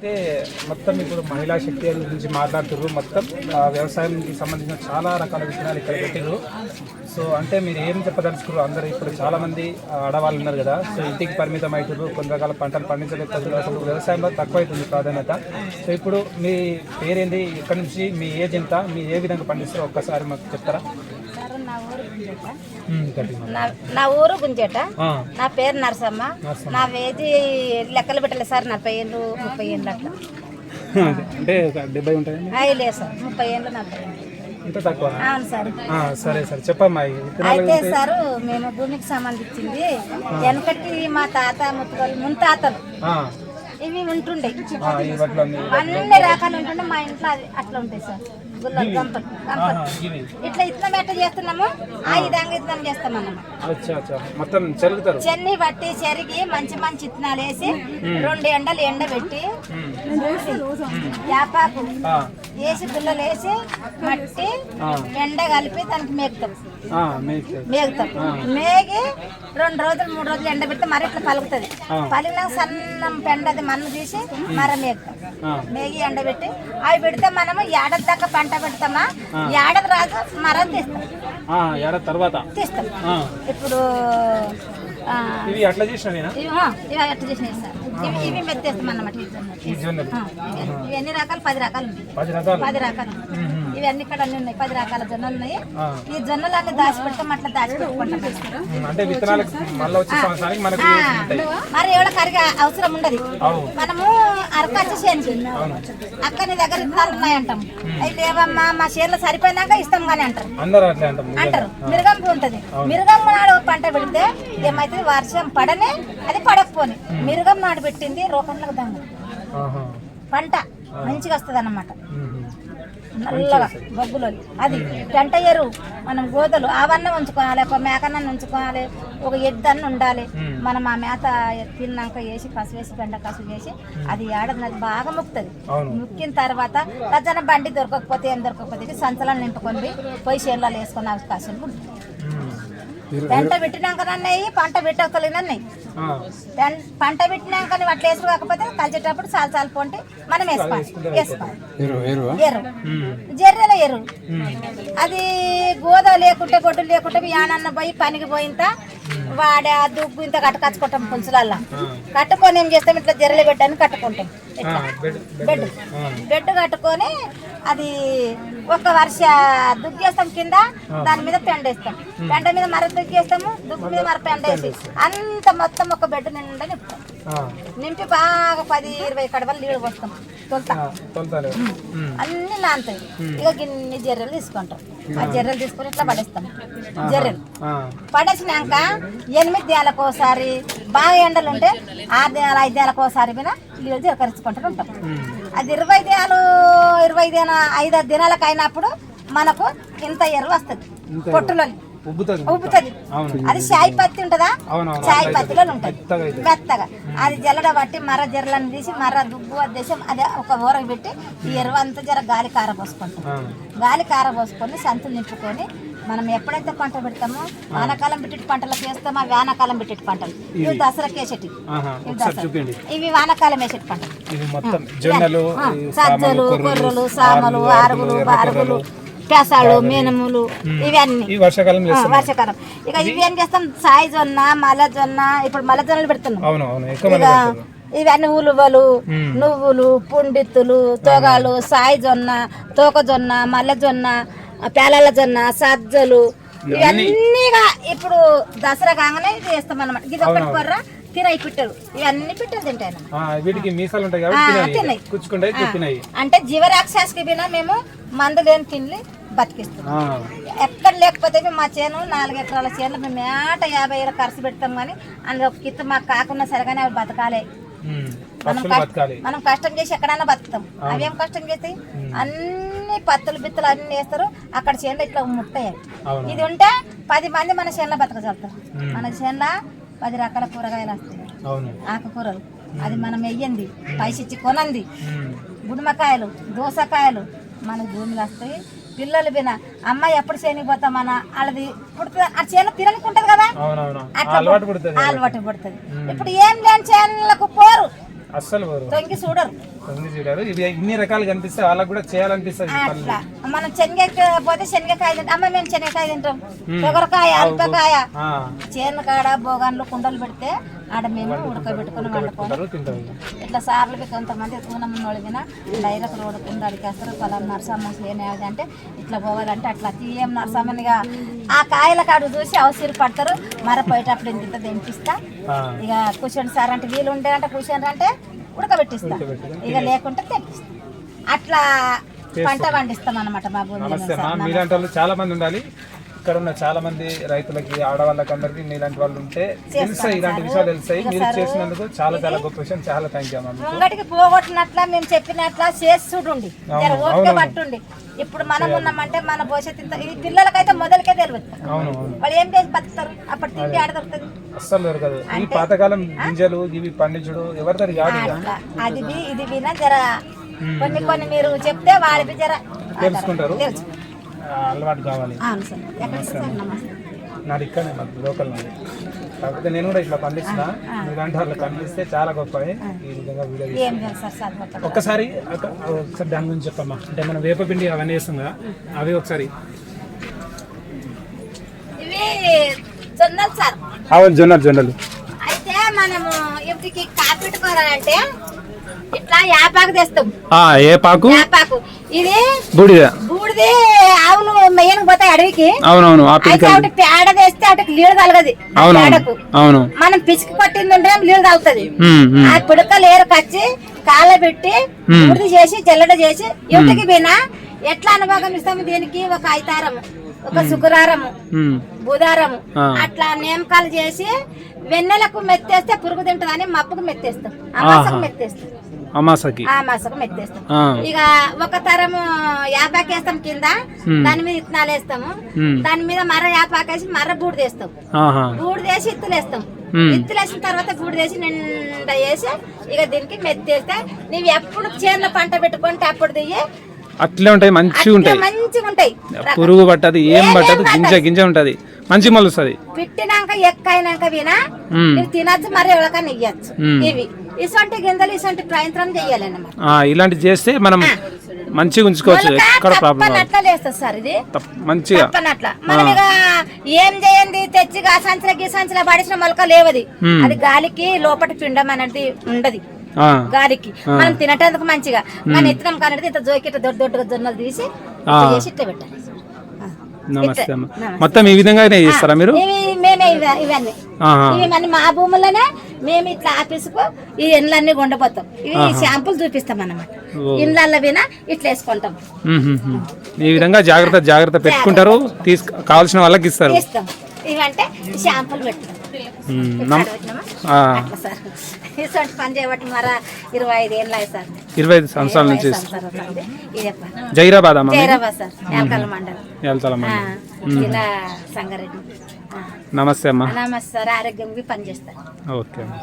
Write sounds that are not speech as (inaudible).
అయితే మొత్తం ఇప్పుడు మహిళా శక్తి గురించి మాట్లాడుతున్నారు మొత్తం వ్యవసాయానికి సంబంధించిన చాలా రకాల విషయాలు ఇక్కడ పెట్టారు సో అంటే మీరు ఏం చెప్పదలుచుకున్నారు అందరూ ఇప్పుడు చాలామంది ఆడవాళ్ళు ఉన్నారు కదా సో ఇంటికి పరిమితం అవుతున్నారు కొన్ని రకాల పంటలు పండించలేకపోతున్నారు అసలు వ్యవసాయంలో తక్కువ అవుతుంది ప్రాధాన్యత. సో ఇప్పుడు మీ పేరేంటి ఇక్కడ నుంచి మీ ఏజ్ ఎంత? మీ ఏ విధంగా పండిస్తారో ఒక్కసారి మాకు చెప్తారా సార్ నా ఊరు గుంజేట ఉమ్, గట్టిగా నా నా ఊరు గుంజేట. నా పేరు నరసమ్మ. నా వేది లెక్కలు పెట్టలేదు సార్ నలభై ఏళ్ళు ముప్పై ఏళ్ళు అట్లా. (laughs) అంటే డెబ్బై ఉంటాయండి? అవి లేదు సార్ ముప్పై ఏళ్ళు నలభై ఇంత తక్కువ? అవును సార్. సరే చెప్పమ్మా అయితే సార్ మేము భూమికి సంబంధించింది వెనకటి మా తాత ముత్తులు. ముంతాతలు ఇవి ఉంటుండే. అన్ని రకాలు ఉంటుండే. మా ఇంట్లో అది అట్లా ఉంటాయి సార్. గంపలు గంపలు. ఇట్లా ఇట్లా ఎట్ట చేస్తున్నాము? ఆ. విధంగా ఇట్లా చేస్తాం మొత్తం చెరుగుతారు? చెన్ని బట్టి చెరిగి మంచి మంచి ఇత్తనాలు వేసి రెండు ఎండలు ఎండబెట్టి యాపాకు ఆ, వేసి గుల్లలు వేసి మట్టి. ఎండ కలిపి దానికి మేకే. మేగుతాం మేగి రెండు రోజులు మూడు రోజులు ఎండబెడితే మరి ఇట్లా పలుకుతుంది. పలిగినాక సన్నం పెండది మన్ను తీసి మర ఆ, మేగి ఎండబెట్టి అవి పెడితే మనము ఏడాది దాకా పంట పెడతామా? ఏడాది రాజు మర తీస్తాం. ఏడాది తర్వాత? తీస్తాం. ఇప్పుడు ఇవి అట్లా చేసినవేనా? ఇవి ఎట్లా చేసినాయి సార్. ఇవి ఇవి మెత్తేస్తాం అన్నమాట. ఇవి ఎన్ని రకాలు? పది రకాలు పది రకాలు. పది రకాలు. ఇవి అన్ని ఇక్కడ అన్ని ఉన్నాయి. పది రకాల జొన్నలు ఉన్నాయి. ఈ జొన్నలు అన్ని అట్లా దాచిపెట్టుకుంటాం అంటే విత్తనాలకు మళ్ళీ వచ్చే సంవత్సరానికి మనకు ఆ, ఉంటాయి. మరి ఎవడ కరిగా అవసరం ఉండదు. మనము అరకచ్చి చేనుకి అక్క నీ దగ్గర ఇత్తనాలు ఉన్నాయంటాం. అయితే ఏవమ్మా మా చేనులో సరిపోయినాక ఇస్తాం కానీ అంటారు. అంటారు మిరుగంపు ఉంటది. మిరుగం నాడు పంట పెడితే ఏమైతే వర్షం పడనే అది పడకపోని. మిరుగం నాడు పెట్టింది రూపంలో దంగ. ఆహా. పంట మంచిగా వస్తుంది అన్నమాట నల్లగా బొగ్గులో అది గంట ఎరువు. మనం గోదలు అవన్నీ ఉంచుకోవాలి ఒక మేకన్న ఉంచుకోవాలి ఒక ఎద్దన్న ఉండాలి. మనం ఆ మేత తిన్నాక వేసి కసు వేసి పెండ కసు వేసి అది ఏడాది అది బాగా ముక్తుంది ముక్కిన తర్వాత రజన బండి దొరకకపోతే ఏం దొరకకపోతే సంచలనం నింపుకొని పోయి చేనులో వేసుకునే అవకాశం ఉమ్, పంట పెట్టినాక అన్నయ్యి పంట ఆ, పంట పెట్టినాక అట్లా వేసు కాకపోతే కలిసేటప్పుడు చాలు చాలు పొంటి మనం వేసుకోవాలి. వేసుకోవాలి. ఎరువు ఉమ్, జర్రెల ఎరువు. అది గోద లేకుంటే గొడ్డు లేకుంటే యానన్న పోయి పనికి పోయింత వాడే ఆ దుగ్గు ఇంత కట్టుకచ్చుకుంటాం పులుసులల్లా. కట్టుకొని ఏం చేస్తాం? ఇట్లా జర్రెలు పెట్టని కట్టుకుంటాం. ఆ, ఇట్లా బెడ్ బెడ్. బెడ్ బెడ్ కట్టుకొని అది ఒక వర్ష దుగ్గేస్తాం కింద దాని మీద పెండ వేస్తాం పెండ మీద మర దుగ్గేస్తాము దుగ్గు మీద మర పెండ వేసి అంత మొత్తం ఒక బెడ్ నిండా నింపుతాం. నింపి బాగా పది ఇరవై కడవలు నీళ్ళు పోస్తాం. తొలుతా. అన్ని నానుతాయి. ఇక గిన్ని జర్రెలు తీసుకుంటాం. ఆ జర్రెలు తీసుకొని ఇట్లా పడేస్తాం. జర్రెలు. పడేసినాక ఎనిమిది దేళ్ళకు ఒకసారి బాగా ఎండలు ఉంటే ఆరు దేళ్ళ ఐదు దేళ్ళకు ఒకసారి మీద నీళ్ళు జీలకరించుకుంటూ ఉంటాం. అది ఇరవై దినాలు ఇరవై దిన ఐదు దినాలకు అయినప్పుడు మనకు ఇంత ఎరువు వస్తుంది. పొట్టులో ఉబ్బుతుంది అది చాయ్ పత్తి ఉంటుందా? చాయ్ పత్తిలో ఉంటుంది. మెత్తగా అది జల్లడ పట్టి మర్ర జర్రలను తీసి మర్ర దుబ్బు అద్దేసి అదే ఒక ఊరకు పెట్టి ఈ ఎరువు అంతా జర గాలి కార పోసుకుంటాం. ఆ, గాలి కార పోసుకొని సంతులు నింపుకొని మనం ఎప్పుడైతే పంట పెడతామో వానాకాలం పెట్టేటి పంటలకు వేస్తామో అవి వానాకాలం పెట్టేటి పంటలు. ఇవి. దసరాకి వేసేటి ఇవి దసరా. వానాకాలం వేసేటి పంటలు. ఆ, సజ్జలు కొర్రలు సామలు ఆరుగులు బారుగులు పెసాలు మీనములు ఇవన్నీ. వర్షాకాలం చేస్తాం వర్షాకాలం. ఇక ఇవి ఏం చేస్తాం? సాయి జొన్న మల జొన్న ఇప్పుడు మల జొన్నలు పెడుతున్నాం. ఇవన్నీ ఉలువలు. నువ్వులు పుండిత్తులు తోగాలు సాయి జొన్న తోక జొన్న మల్ల జొన్న పేలాల జొన్న సజ్జలు ఇవన్నీగా ఇప్పుడు దసరా కాగానే ఇది వేస్తాం అనమాట ఇది ఒకటి కొర్ర తినయి పిట్టలు. ఇవన్నీ పిట్టలు తింటాయి వీటికి మీసాలు ఉంటాయి కాబట్టి. తినాయి అంటే జీవరాక్షసకి బినా మేము మందు లేని తిండి బతికిస్తాం ఆ, ఎక్కడ లేకపోతే మా చేను నాలుగు ఎకరాల చేనులో మేము ఏట యాభై వేలు ఖర్చు పెడతాం కానీ అందులో ఒక కిత్తు మాకు కాకుండా సరిగానే అవి బతకాలి. మనం మనం కష్టం చేసి ఎక్కడైనా బతుకుతాం. అవేం కష్టం చేస్తాయి? అన్ని పత్తులు బిత్తులు అన్ని వేస్తారు. అక్కడ చేనులో ఇట్లా ముట్టాయి ఇది ఉంటే పది మంది మన చేనులో బతకగలుగుతారు. మన చేనులో పది రకాల కూరగాయలు వస్తాయి. ఆకుకూరలు. అది మనం వెయ్యంది పైసిచ్చి కొనంది గుడిమకాయలు దోసకాయలు మన భూమిలో వస్తాయి. పిల్లలు బిన అమ్మాయి ఎప్పుడు చేనికి పోతాం మన వాళ్ళది పుడుతుంది. ఆ చేను తిననుకుంటది కదా? అట్లా అలవాటు పుడుతుంది ఇప్పుడు ఏం లేని చేనులకు పోరు. అస్సలు పోరు. తొంగి చూడరు. తొంగి చూడారు. ఇవి ఇన్ని రకాలు కనిపిస్తే వాళ్ళకి కూడా చేయాలనిపిస్తుంది. అట్లా. మనం శనగకాయ పోతే శనగకాయ తింటాం. అమ్మ మేము శనగకాయ తింటాం. తొగరకాయ అల్పకాయ చేను కాడ బోగాన్లు కుండలు పెడితే ఆడ మేము ఉడకబెట్టుకుని వండుకోవాలి ఇట్లా సార్లు కొంతమంది వాళ్ళు విన డైరెక్ట్ రోడ్డు కింద అడిగేస్తారు పలానా నరసమ్మ చేయనేది అంటే ఇట్లా పోవాలంటే అట్లా తీయం నరసమ్మనిగా. ఆ కాయల కాడు చూసి అవసరం పడతారు మర పోయేటప్పుడు ఇంత తెంపిస్తా. ఇక కూర్చోండి సార్ అంటే వీలు ఉండే అంటే కూర్చోండి అంటే ఉడకబెట్టిస్తా. ఇక లేకుంటే తెప్పిస్తా. అట్లా పంట పండిస్తాం అనమాట మా భూమి చాలా మంది ఉండాలి. ఇక్కడ ఉన్న చాలా మంది రైతులకి ఆడవాళ్ళకి అందరికి మీలాంటి వాళ్ళు ఉంటే తెలుస్తాయి ఇలాంటి విషయాలు తెలుస్తాయి మీరు చేసినందుకు చాలా చాలా గొప్ప విషయం. చాలా థ్యాంక్ యూ అమ్మా. ముంగటికి పోగొట్టినట్ల మేము చెప్పినట్ల చేసి చూడండి. ఓపిక పట్టుండి. ఇప్పుడు మనం ఉన్నామంటే మన భవిష్యత్తు ఇంత ఈ పిల్లలకైతే మొదలకే తెలియదు. అవును వాళ్ళు ఏం చేసి బతుకుతారు? అప్పటి తిండి ఆడ దొరుకుతుంది. అస్సలు దొరకదు. ఈ పాతకాలం గింజలు ఇవి పండించుడు ఇక. అట్లా. అది ఇది వినా జర కొన్ని కొన్ని మీరు చెప్తే వాళ్ళకి జర తెలుసుకుంటారు. తెలుసు. అలవాటు కావాలి. అవును సార్ ఎక్కడ సార్? నమస్తే. నాది ఇక్కడనే మాది లోకల్ నాది. కాకపోతే నేను కూడా ఇట్లా పండిస్తున్నా మీలాంటి వాళ్ళు పండిస్తే చాలా గొప్ప ఈ విధంగా వీడియో తీసి- ఏం తెలుసు సార్ చదువుతాం ఒక్కసారి ఒక- ఒకసారి దాని గురించి చెప్పమ్మా. అంటే మనం వేపపిండి అవన్నీ వేస్తాం కదా అవి ఒకసారి. ఇవి జొన్నలు సార్. అవును జొన్నలు జొన్నలు. అయితే మనము ఇంటికి కాపెట్టుకోవాలంటే ఇట్లా యాపాకు తెస్తాం. ఏ పాకు యాపాకు. ఇది బూడిద. బూడిది ఆవులు మెయ్యను పోతాయి అడవికి. అవునవును ఆ అయితే పేడ తెస్తే అటుకి నీళ్ళు తలగది ఆ పేడకు. అవును. మనం పిసికి పట్టింది ఉంటే నీళ్ళు తాగుతుంది? ఆ పిడక లేరు కచ్చి కాళ్ళ పెట్టి బూడిది చేసి జల్లడ చేసి ఇంటికి పోయినా ఎట్లా అనుభవం ఇస్తాము దీనికి? ఒక ఐతారము ఒక శుక్రారము బుధారము అట్లా నేమకాలు చేసి వెన్నెలకు మెత్తేస్తే పురుగు తింటదని మప్పుకు మెత్తేస్తాం అమాసకు మెత్తేస్తాం. అమాసకి. ఆ మాసకు మెత్తేస్తాం ఇక ఒక తరము యాపాకు వేస్తాం కింద దాని మీద ఇత్తనాలు వేస్తాము. దాని మీద మర్ర యాపాకు వేసి మర్ర బూడిద వేస్తాం బూడిద వేసి ఇత్తులు వేస్తాం. ఇత్తులు వేసిన తర్వాత బూడిద వేసి నిండా వేసి ఇక దీనికి మెత్తేస్తే నీవు ఎప్పుడు చేనులో పంట పెట్టుకుంటే అప్పుడు దిగి అట్లే ఉంటాయి మంచిగా ఉంటాయి. మంచిగా ఉంటాయి. పురుగు పట్టదు ఏం పట్టదు గింజ గింజ ఉంటది. మంచి మొలుస్తుంది. పెట్టినాక ఎక్కైనాక వినా తినచ్చు మరి ఎవరికైనా ఇయ్యచ్చు. ఇవి. ఇసొంటి గింజలు ఇసొంటి ఇలాంటివి చేస్తే మనం మంచిగా ఉంచుకోవచ్చు. ఎక్కడ ప్రాబ్లం తప్పనట్ల లేస్తుంది సార్ ఇది. మంచిగా. తప్పనట్ల. మనం ఇక ఏం చేయండి తెచ్చి ఆ సంచుల గీ సంచుల పడిసిన మొలక లేవది. అది గాలికి లోపటి పిండం అనేది ఉండదు. ఆ, గాలికి. మనం తినటందుకు మంచిగా. మన ఇత్తనం కానీ ఇంత జోకిట దొడ్డు దొడ్డుగా జొన్నలు తీసి ఇట్లా చేసి ఇట్లా పెట్టాలి. ఆ. నమస్తే అమ్మ. మొత్తం ఈ విధంగానే చేస్తారా మీరు? ఇవి మేమే ఇవ- ఇవన్నీ ఆహా. ఇవి మన మా భూముల్లోనే మేము ఇట్లా ఆఫీసుకు ఈ ఇండ్లన్నీ కొండపోతాం ఇవి షాంపులు చూపిస్తాం అన్నమాట ఇండ్లల్లో వినా ఇట్లా వేసుకుంటాం. ఈ విధంగా జాగ్రత్త జాగ్రత్త పెట్టుకుంటారు. తీసుకు కావాల్సిన వాళ్ళకి ఇస్తారు. ఇస్తాం. ఇవంటే షాంపులు మర ఇరవై ఐదు సంవత్సరాల నుంచి జైరాబాద్ సార్. మండలం. సంగారెడ్డి. నమస్తే అమ్మ. ఆరోగ్యంగా పనిచేస్తారు ఓకే అమ్మ.